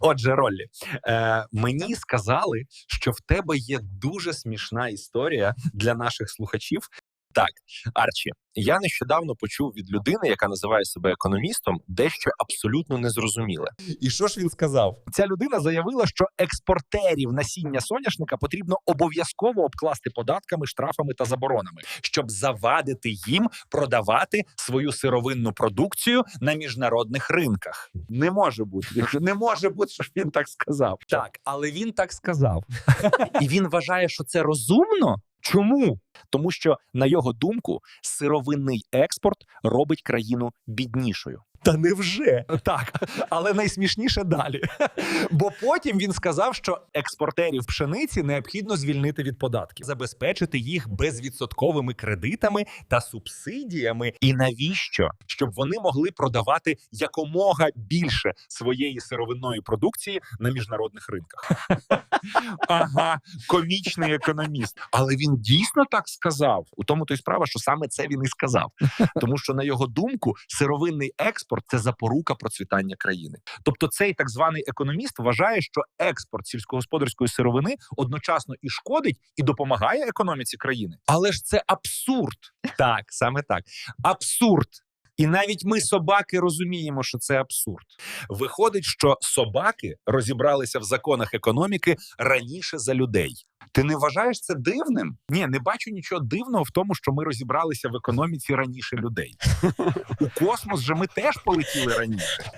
Отже, Роллі, е, мені сказали, що в тебе є дуже смішна історія для наших слухачів. Так, Арчі, я нещодавно почув від людини, яка називає себе економістом, дещо абсолютно незрозуміле. І що ж він сказав? Ця людина заявила, що експортерів насіння соняшника потрібно обов'язково обкласти податками, штрафами та заборонами, щоб завадити їм продавати свою сировинну продукцію на міжнародних ринках. Не може бути. Не може бути, що він так сказав. Так, але він так сказав. І він вважає, що це розумно. Чому? Тому що, на його думку, сировинний експорт робить країну біднішою. Та невже? Так, але найсмішніше далі. Бо потім він сказав, що експортерів пшениці необхідно звільнити від податків, забезпечити їх безвідсотковими кредитами та субсидіями. І навіщо? Щоб вони могли продавати якомога більше своєї сировинної продукції на міжнародних ринках. Ага, комічний економіст. Але він дійсно так сказав. У тому то й справа, що саме це він і сказав. Тому що, на його думку, сировинний експорт це запорука процвітання країни. Тобто, цей так званий економіст вважає, що експорт сільськогосподарської сировини одночасно і шкодить, і допомагає економіці країни. Але ж це абсурд. Так, саме так. Абсурд. І навіть ми, собаки, розуміємо, що це абсурд. Виходить, що собаки розібралися в законах економіки раніше за людей. Ти не вважаєш це дивним? Ні, не бачу нічого дивного в тому, що ми розібралися в економіці раніше людей. У космос же ми теж полетіли раніше.